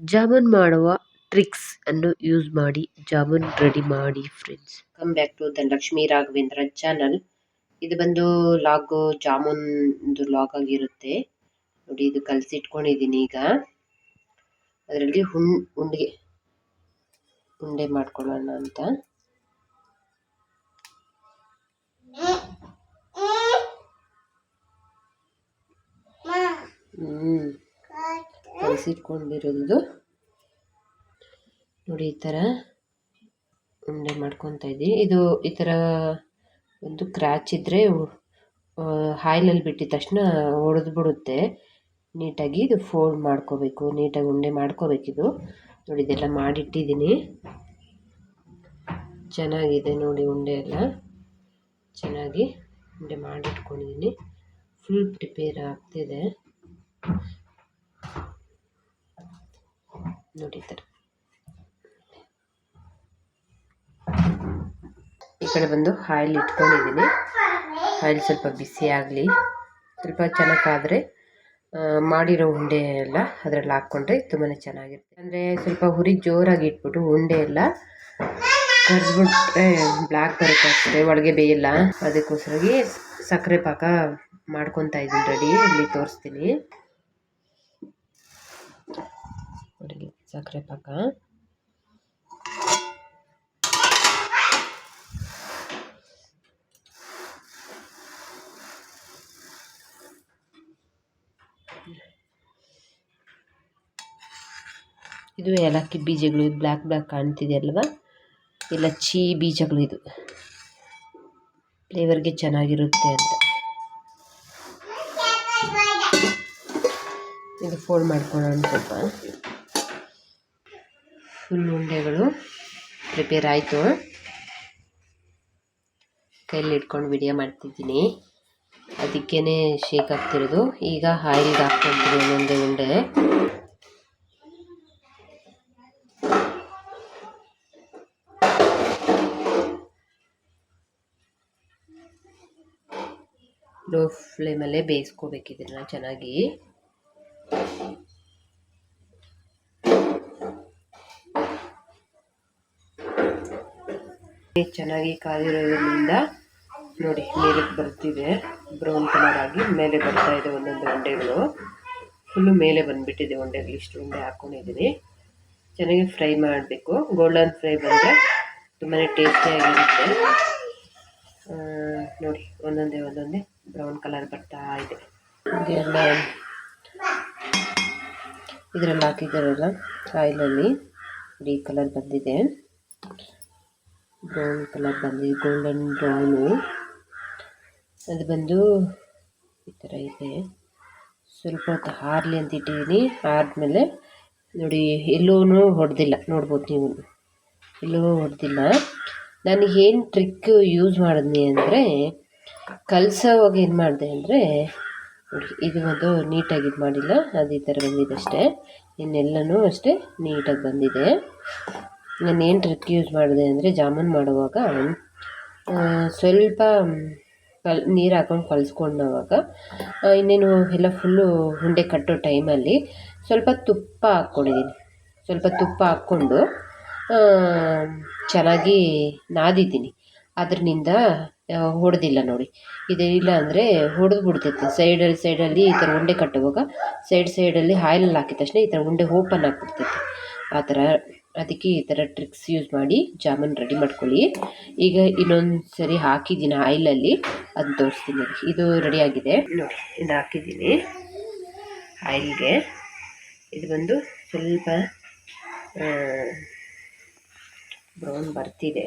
ಜಾಮೂನ್ ಮಾಡುವ ಟ್ರಿಕ್ಸ್ ಅನ್ನು ಯೂಸ್ ಮಾಡಿ, ಜಾಮೂನ್ ರೆಡಿ ಮಾಡಿ friends come back to Dhanalakshmi Raghavendra channel ಇದು ಬಂದು ಲಾಗ್ ಜಾಮೂನ್ ಲಾಗ್ ಆಗಿರುತ್ತೆ. ನೋಡಿ, ಇದು ಕಲಸಿಟ್ಕೊಂಡಿದ್ದೀನಿ ಈಗ. ಅದರಲ್ಲಿ ಹುಣ್ ಉಂಡೆ ಉಂಡೆ ಮಾಡ್ಕೊಳ್ಳೋಣ ಅಂತ. ಕಲಸಿಟ್ಕೊಂಡಿರೋದು ನೋಡಿ, ಈ ಥರ ಉಂಡೆ ಮಾಡ್ಕೊತಾ ಇದ್ದೀನಿ. ಇದು ಈ ಥರ ಒಂದು ಕ್ರ್ಯಾಚ್ ಇದ್ದರೆ ಹಾಯ್ಲಲ್ಲಿ ಬಿಟ್ಟಿದ ತಕ್ಷಣ ಒಡೆದು ಬಿಡುತ್ತೆ ನೀಟಾಗಿ ಇದು ಫೋಲ್ಡ್ ಮಾಡ್ಕೋಬೇಕು, ನೀಟಾಗಿ ಉಂಡೆ ಮಾಡ್ಕೋಬೇಕಿದು ನೋಡಿ, ಇದೆಲ್ಲ ಮಾಡಿಟ್ಟಿದ್ದೀನಿ. ಚೆನ್ನಾಗಿದೆ ನೋಡಿ ಉಂಡೆ ಎಲ್ಲ. ಚೆನ್ನಾಗಿ ಉಂಡೆ ಮಾಡಿಟ್ಕೊಂಡಿದ್ದೀನಿ. ಫುಲ್ ಪ್ರಿಪೇರ್ ಆಗ್ತಿದೆ. ನೋಡಿ ಈ ಕಡೆ ಬಂದು ಆಯಿಲ್ ಇಟ್ಕೊಂಡಿದ್ದೀನಿ. ಆಯಿಲ್ ಸ್ವಲ್ಪ ಬಿಸಿ ಆಗಲಿ. ಸ್ವಲ್ಪ ಚೆನ್ನಾಗಾದರೆ ಮಾಡಿರೋ ಉಂಡೆ ಎಲ್ಲ ಅದರಲ್ಲಿ ಹಾಕ್ಕೊಂಡ್ರೆ ತುಂಬಾ ಚೆನ್ನಾಗಿರುತ್ತೆ. ಅಂದರೆ ಸ್ವಲ್ಪ ಹುರಿ ಜೋರಾಗಿ ಇಟ್ಬಿಟ್ಟು ಉಂಡೆ ಎಲ್ಲ ಕರ್ದ್ಬಿಟ್ರೆ ಬ್ಲ್ಯಾಕ್ ಬರುತ್ತೆ ಅಷ್ಟೇ, ಒಳಗೆ ಬೇಯಿಲ್ಲ. ಅದಕ್ಕೋಸ್ಕರಾಗಿ ಸಕ್ಕರೆ ಪಾಕ ಮಾಡ್ಕೊತಾ ಇದ್ದೀನಿ ರೆಡಿ ಇಲ್ಲಿ ತೋರಿಸ್ತೀನಿ. ಸಕ್ಕರೆ ಪಾಕ ಇದು ಏಲಕ್ಕಿ ಬೀಜಗಳು ಬ್ಲ್ಯಾಕ್ ಬ್ಲ್ಯಾಕ್ ಕಾಣ್ತಿದೆ ಅಲ್ವಾ? ಚೀ ಬೀಜಗಳು ಇದು. ಫ್ಲೇವರ್ಗೆ ಚೆನ್ನಾಗಿರುತ್ತೆ ಅಂತ. ಇದು ಫೋಲ್ಡ್ ಮಾಡ್ಕೊಳ್ಳೋಣ ಸ್ವಲ್ಪ. ಫುಲ್ ಉಂಡೆಗಳು ಪ್ರಿಪೇರ್ ಆಯಿತು. ಕೈಯಲ್ಲಿ ಇಟ್ಕೊಂಡು ವಿಡಿಯೋ ಮಾಡ್ತಿದ್ದೀನಿ. ಅದಕ್ಕೇ ಶೇಕ್ ಆಗ್ತಿರೋದು ಈಗ ಆಯಿಲ್ಗೆ ಹಾಕ್ಕೊಳ್ತೀನಿ ಒಂದೊಂದೇ ಉಂಡೆ. ಲೋ ಫ್ಲೇಮಲ್ಲೇ ಬೇಯಿಸ್ಕೋಬೇಕಿದ್ರನ್ನ ಚೆನ್ನಾಗಿ. ಚೆನ್ನಾಗಿ ಕಾದಿರೋದ್ರಿಂದ ನೋಡಿ ಮೇಲೆ ಬರ್ತಿದೆ. ಬ್ರೌನ್ ಕಲರ್ ಆಗಿ ಮೇಲೆ ಬರ್ತಾ ಇದೆ ಒಂದೊಂದು ಉಂಡೆಗಳು. ಫುಲ್ಲು ಮೇಲೆ ಬಂದುಬಿಟ್ಟಿದೆ ಉಂಡೆಗಳು. ಇಷ್ಟು ಉಂಡೆ ಹಾಕ್ಕೊಂಡಿದ್ದೀನಿ ಚೆನ್ನಾಗಿ ಫ್ರೈ ಮಾಡಬೇಕು. ಗೋಲ್ಡನ್ ಫ್ರೈ ಬಂದರೆ ತುಂಬಾ ಟೇಸ್ಟಿಯಾಗಿರುತ್ತೆ ನೋಡಿ, ಒಂದೊಂದೇ ಒಂದೊಂದೇ ಬ್ರೌನ್ ಕಲರ್ ಬರ್ತಾ ಇದೆ. ಇದೆಲ್ಲ ಇದರಲ್ಲಿ ಹಾಕಿದ್ದಾರಲ್ಲ ಆಯಿಲಲ್ಲಿ ಈ ಕಲರ್ ಬಂದಿದೆ. ಬ್ರೌನ್ ಕಲರ್ ಬಂದಿದೆ ಗೋಲ್ಡನ್ ಬ್ರೌನು ಅದು ಬಂದು ಈ ಥರ ಇದೆ. ಸ್ವಲ್ಪ ಹೊತ್ತು ಹಾರಲಿ ಅಂತ ಇಟ್ಟಿದ್ದೀನಿ. ಆದಮೇಲೆ ನೋಡಿ ಎಲ್ಲೂ ಹೊಡೆದಿಲ್ಲ. ನೋಡ್ಬೋದು ನೀವು. ಎಲ್ಲೂ ಹೊಡೆದಿಲ್ಲ. ನಾನು ಏನು ಟ್ರಿಕ್ ಯೂಸ್ ಮಾಡಿದ್ನಿ ಅಂದರೆ, ಕಲಸೋವಾಗ ಏನು ಮಾಡಿದೆ ಅಂದರೆ ಇದು ಒಂದು ನೀಟಾಗಿ ಇದು ಮಾಡಿಲ್ಲ. ಅದು ಈ ಥರ ಬಂದಿದೆ ಅಷ್ಟೇ. ಇನ್ನೆಲ್ಲನೂ ಅಷ್ಟೇ ನೀಟಾಗಿ ಬಂದಿದೆ. ನಾನು ಏನು ಟ್ರಿಕ್ ಯೂಸ್ ಮಾಡಿದೆ ಅಂದರೆ ಜಾಮೂನ್ ಮಾಡುವಾಗ ಸ್ವಲ್ಪ ಕಲ್, ನೀರು ಹಾಕೊಂಡು ಕಲಿಸ್ಕೊಂಡವಾಗ ಇನ್ನೇನು ಎಲ್ಲ ಫುಲ್ಲು ಉಂಡೆ ಕಟ್ಟೋ ಟೈಮಲ್ಲಿ ಸ್ವಲ್ಪ ತುಪ್ಪ ಹಾಕ್ಕೊಂಡಿದ್ದೀನಿ ಸ್ವಲ್ಪ ತುಪ್ಪ ಹಾಕ್ಕೊಂಡು ಚೆನ್ನಾಗಿ ನಾದಿದ್ದೀನಿ. ಅದರಿಂದ ಹೊಡೆದಿಲ್ಲ ನೋಡಿ. ಇದು ಇಲ್ಲ ಅಂದರೆ ಹೊಡೆದು ಬಿಡ್ತೈತೆ ಸೈಡಲ್ಲಿ ಸೈಡಲ್ಲಿ ಈ ಥರ ಉಂಡೆ ಕಟ್ಟುವಾಗ ಸೈಡ್ ಸೈಡಲ್ಲಿ ಆಯಿಲಲ್ಲಿ ಹಾಕಿದ ತಕ್ಷಣ ಈ ಥರ ಉಂಡೆ ಓಪನ್ ಆಗಿಬಿಡ್ತೈತೆ ಆ ಥರ ಅದಕ್ಕೆ ಈ ಥರ ಟ್ರಿಕ್ಸ್ ಯೂಸ್ ಮಾಡಿ ಜಾಮೂನ್ ರೆಡಿ ಮಾಡ್ಕೊಳ್ಳಿ. ಈಗ ಇನ್ನೊಂದು ಸರಿ ಹಾಕಿದ್ದೀನಿ ಆಯಿಲಲ್ಲಿ ಅದನ್ನ ತೋರಿಸ್ತೀನಿ. ಇದು ರೆಡಿಯಾಗಿದೆ ನೋಡಿ, ಇದು ಹಾಕಿದ್ದೀನಿ. ಆಯಿಲ್ಗೆ ಇದು ಬಂದು ಸ್ವಲ್ಪ ಬ್ರೌನ್ ಬರ್ತಿದೆ.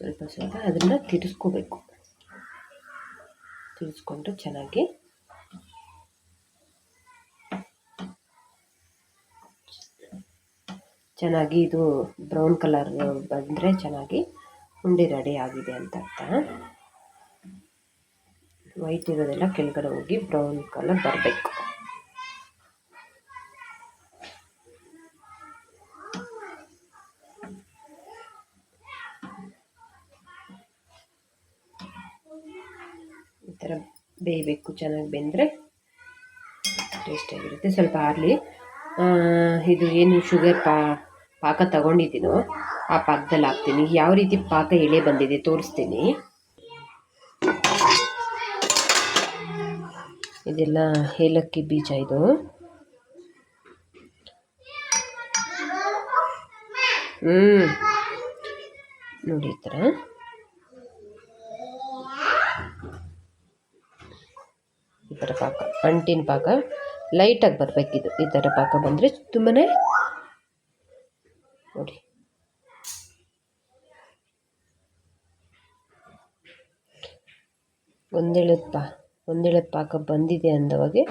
ಸ್ವಲ್ಪ ಸ್ವಲ್ಪ ಅದನ್ನು ತಿರ್ಸ್ಕೋಬೇಕು. ತಿರ್ಸ್ಕೊಂಡು ಚೆನ್ನಾಗಿ ಚೆನ್ನಾಗಿ ಇದು ಬ್ರೌನ್ ಕಲರ್ ಬಂದರೆ ಚೆನ್ನಾಗಿ ಉಂಡೆ ರೆಡಿ ಆಗಿದೆ ಅಂತ ಅರ್ಥ. ವೈಟ್ ಇರೋದೆಲ್ಲ ಕೆಳಗಡೆ ಹೋಗಿ ಬ್ರೌನ್ ಕಲರ್ ಬರಬೇಕು. ಈ ಥರ ಬೇಯಬೇಕು, ಚೆನ್ನಾಗಿ ಬೆಂದರೆ ಟೇಸ್ಟಿಯಾಗಿರುತ್ತೆ ಸ್ವಲ್ಪ ಆರಲಿ. ಇದು ಏನು ಶುಗರ್ ಪಾ ಪಾಕ ತಗೊಂಡಿದ್ದೀನೋ ಆ ಪಾಕದಲ್ಲಿ ಹಾಕ್ತೀನಿ. ಯಾವ ರೀತಿ ಪಾಕ ಎಳೆ ಬಂದಿದೆ ತೋರಿಸ್ತೀನಿ. ಇದೆಲ್ಲ ಏಲಕ್ಕಿ ಬೀಜ ಇದು. ಹ್ಞೂ ನೋಡಿ ಈ ಥರ. ಈ ಥರ ಪಾಕ, ಅಂಟಿನ ಪಾಕ. ಲೈಟಾಗಿ ಬರಬೇಕಿದು. ಈ ಥರ ಪಾಕ ಬಂದರೆ ತುಂಬಾ ನೋಡಿ ಒಂದೇಳದ ಪಾ ಒಂದೇಳದ ಪಾಕ ಬಂದಿದೆ ಅಂದವಾಗೆ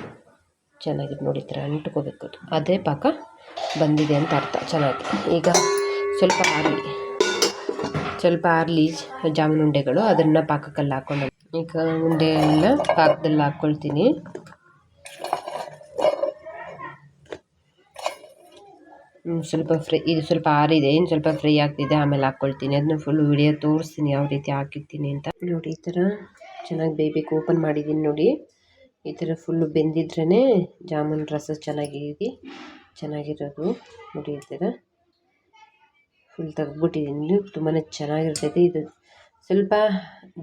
ಚೆನ್ನಾಗಿದೆ ನೋಡಿ ಥರ ಅಂಟ್ಕೋಬೇಕು ಅದು. ಅದೇ ಪಾಕ ಬಂದಿದೆ ಅಂತ ಅರ್ಥ. ಚೆನ್ನಾಗಿ ಈಗ ಸ್ವಲ್ಪ ಆರಲಿ ಸ್ವಲ್ಪ ಆರಲಿ ಜಾಮೂನು ಉಂಡೆಗಳು ಅದನ್ನು ಪಾಕಕ್ಕಲ್ಲಿ ಹಾಕ್ಕೊಂಡು ಈಗ ಉಂಡೆ ಎಲ್ಲ ಪಾಕದಲ್ಲಿ ಹಾಕ್ಕೊಳ್ತೀನಿ ಸ್ವಲ್ಪ ಫ್ರೈ, ಇದು ಸ್ವಲ್ಪ ಆರಿದೆ, ಇನ್ನು ಸ್ವಲ್ಪ ಫ್ರೈ ಆಗ್ತಿದೆ, ಆಮೇಲೆ ಹಾಕ್ಕೊಳ್ತೀನಿ ಅದನ್ನ ಫುಲ್ ವಿಡಿಯೋ ತೋರಿಸ್ತೀನಿ, ಯಾವ ರೀತಿ ಹಾಕಿರ್ತೀನಿ ಅಂತ. ನೋಡಿ, ಈ ಥರ ಚೆನ್ನಾಗಿ ಬೇಯಬೇಕು ಓಪನ್ ಮಾಡಿದ್ದೀನಿ ನೋಡಿ. ಈ ಥರ ಫುಲ್ಲು ಬೆಂದಿದ್ರೇ ಜಾಮೂನ್ ರಸ ಚೆನ್ನಾಗಿ ಚೆನ್ನಾಗಿರೋದು ನೋಡಿ ಈ ಥರ ಫುಲ್ ತೆಗ್ದುಬಿಟ್ಟಿದ್ದೀನಿ ತುಂಬಾ ಚೆನ್ನಾಗಿರ್ತೈತೆ. ಇದು ಸ್ವಲ್ಪ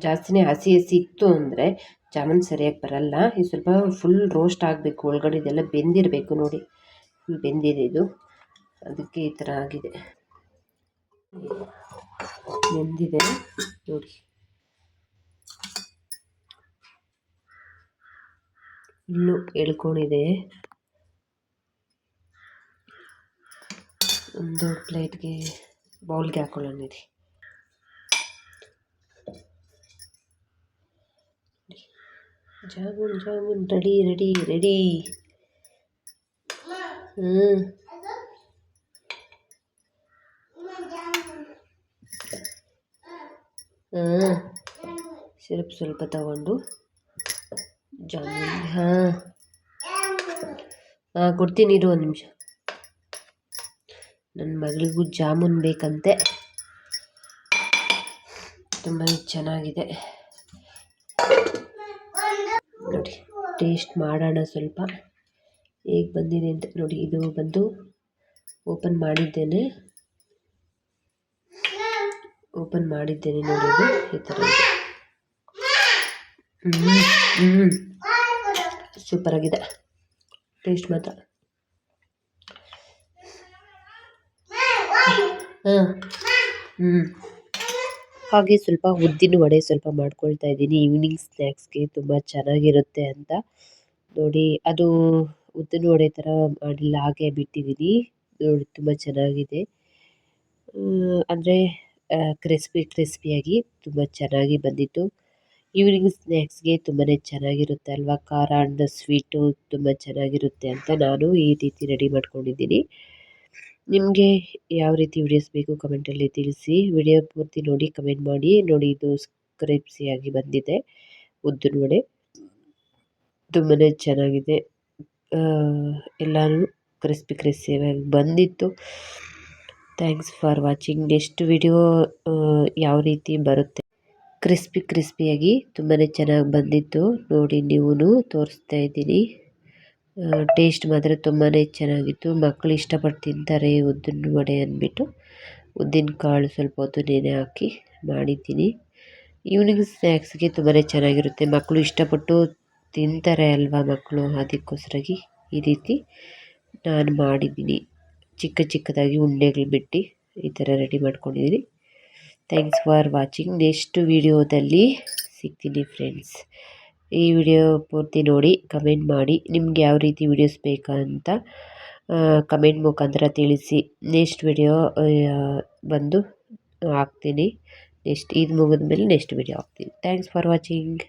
ಜಾಸ್ತಿನೇ ಹಸಿ ಹಸಿ ಇತ್ತು ಅಂದರೆ ಜಾಮೂನ್ ಸರಿಯಾಗಿ ಬರಲ್ಲ. ಇದು ಸ್ವಲ್ಪ ಫುಲ್ ರೋಸ್ಟ್ ಆಗಬೇಕು, ಒಳಗಡೆ ಇದೆಲ್ಲ ಬೆಂದಿರಬೇಕು ನೋಡಿ. ಫುಲ್ ಬೆಂದಿದೆ ಇದು. ಅದಕ್ಕೆ ಈ ಥರ ಆಗಿದೆ. ಬೆಂದಿದೆ. ನೋಡಿ. ಇನ್ನು ಎಳ್ಕೊಂಡಿದೆ ಒಂದು ಪ್ಲೇಟ್ಗೆ ಬೌಲ್ಗೆ ಹಾಕೊಳ್ಳೋಣ jamun jamun, ready ready ready. ಹ್ಞೂ ಹ್ಞೂ ಸಿರಪ್ ಸ್ವಲ್ಪ ತಗೊಂಡು. ಜಾಮೂನ್ ಹಾಂ. ಹಾಂ. ಕೊಡ್ತೀನಿ ಇರು ಒಂದು ನಿಮಿಷ. ನನ್ನ ಮಗಳಿಗೂ ಜಾಮೂನ್ ಬೇಕಂತೆ. ತುಂಬ ಚೆನ್ನಾಗಿದೆ. ನೋಡಿ ಟೇಸ್ಟ್ ಮಾಡೋಣ ಸ್ವಲ್ಪ. ಹೇಗೆ ಬಂದಿದೆ ಅಂತ ನೋಡಿ ಇದು ಬಂದು ಓಪನ್ ಮಾಡಿದ್ದೇನೆ. ಓಪನ್ ಮಾಡಿದ್ದೇನೆ ನೋಡಿ ಇದು ಈ ಥರ ಹ್ಞೂ ಆಗಿದೆ ಟೇಸ್ಟ್ ಮಾತ್ರ. ಹ್ಞೂ ಹಾಗೆ ಸ್ವಲ್ಪ ಉದ್ದಿನ ವಡೆ ಸ್ವಲ್ಪ ಮಾಡ್ಕೊಳ್ತಾ ಇದ್ದೀನಿ. ಈವ್ನಿಂಗ್ ಸ್ನ್ಯಾಕ್ಸ್ಗೆ ತುಂಬ ಚೆನ್ನಾಗಿರುತ್ತೆ ಅಂತ. ನೋಡಿ, ಅದು ಉದ್ದಿನ ವಡೆ ಥರ ಮಾಡಿಲ್ಲ, ಹಾಗೆ ಬಿಟ್ಟಿದ್ದೀನಿ. ನೋಡಿ, ತುಂಬ ಚೆನ್ನಾಗಿದೆ. ಅಂದರೆ ಕ್ರಿಸ್ಪಿ ಕ್ರಿಸ್ಪಿಯಾಗಿ ತುಂಬ ಚೆನ್ನಾಗಿ ಬಂದಿತ್ತು. ಈವ್ನಿಂಗ್ ಸ್ನ್ಯಾಕ್ಸ್ಗೆ ತುಂಬಾ ಚೆನ್ನಾಗಿರುತ್ತೆ ಅಲ್ವಾ? ಖಾರ ಅಂಡ್ ಸ್ವೀಟು ತುಂಬ ಚೆನ್ನಾಗಿರುತ್ತೆ ಅಂತ ನಾನು ಈ ರೀತಿ ರೆಡಿ ಮಾಡ್ಕೊಂಡಿದ್ದೀನಿ. ನಿಮಗೆ ಯಾವ ರೀತಿ ವಿಡಿಯೋಸ್ ಬೇಕು ಕಮೆಂಟಲ್ಲಿ ತಿಳಿಸಿ. ವಿಡಿಯೋ ಪೂರ್ತಿ ನೋಡಿ ಕಮೆಂಟ್ ಮಾಡಿ. ನೋಡಿ, ಇದು ಕ್ರಿಪ್ಸಿಯಾಗಿ ಬಂದಿದೆ. ಉದ್ದಿನ ನೋಡಿ. ತುಂಬಾ ಚೆನ್ನಾಗಿದೆ. ಎಲ್ಲನೂ ಕ್ರಿಸ್ಪಿ ಕ್ರಿಸ್ಪಿಯಾಗಿ ಬಂದಿತ್ತು. Thanks for watching next video ಯಾವ ರೀತಿ ಬರುತ್ತೆ? ಕ್ರಿಸ್ಪಿ ಕ್ರಿಸ್ಪಿಯಾಗಿ ತುಂಬಾ ಚೆನ್ನಾಗಿ ಬಂದಿತ್ತು. ನೋಡಿ ನೀವೂ ತೋರಿಸ್ತಾ ಇದ್ದೀನಿ. ಟೇಸ್ಟ್ ಮಾತ್ರ ತುಂಬಾ ಚೆನ್ನಾಗಿತ್ತು. ಮಕ್ಕಳು ಇಷ್ಟಪಟ್ಟು ತಿಂತಾರೆ ಉದ್ದಿನ ವಡೆ ಅಂದ್ಬಿಟ್ಟು. ಉದ್ದಿನ ಕಾಳು ಸ್ವಲ್ಪ ಹೊತ್ತು ನೆನೆ ಹಾಕಿ ಮಾಡಿದ್ದೀನಿ. ಈವ್ನಿಂಗ್ ಸ್ನ್ಯಾಕ್ಸ್ಗೆ ತುಂಬಾ ಚೆನ್ನಾಗಿರುತ್ತೆ. ಮಕ್ಕಳು ಇಷ್ಟಪಟ್ಟು ತಿಂತಾರೆ ಅಲ್ವಾ ಮಕ್ಕಳು ಅದಕ್ಕೋಸ್ಕರಾಗಿ ಈ ರೀತಿ ನಾನು ಮಾಡಿದ್ದೀನಿ. ಚಿಕ್ಕ ಚಿಕ್ಕದಾಗಿ ಉಂಡೆಗಳು ಬಿಟ್ಟು ಈ ಥರ ರೆಡಿ ಮಾಡ್ಕೊಂಡಿದ್ದೀನಿ. ಥ್ಯಾಂಕ್ಸ್ ಫಾರ್ ವಾಚಿಂಗ್ ನೆಕ್ಸ್ಟ್ ವಿಡಿಯೋದಲ್ಲಿ ಸಿಗ್ತೀನಿ ಫ್ರೆಂಡ್ಸ್ ಈ ವಿಡಿಯೋ ಪೂರ್ತಿ ನೋಡಿ ಕಮೆಂಟ್ ಮಾಡಿ. ನಿಮ್ಗೆ ಯಾವ ರೀತಿ ವಿಡಿಯೋಸ್ ಬೇಕಂತ ಕಮೆಂಟ್ ಮುಖಾಂತರ ತಿಳಿಸಿ. ನೆಕ್ಸ್ಟ್ ವಿಡಿಯೋ ಬಂದು ಹಾಕ್ತೀನಿ. ನೆಕ್ಸ್ಟ್ ಇದು ಮುಗಿದ ಮೇಲೆ ನೆಕ್ಸ್ಟ್ ವಿಡಿಯೋ ಹಾಕ್ತೀನಿ. Thanks for watching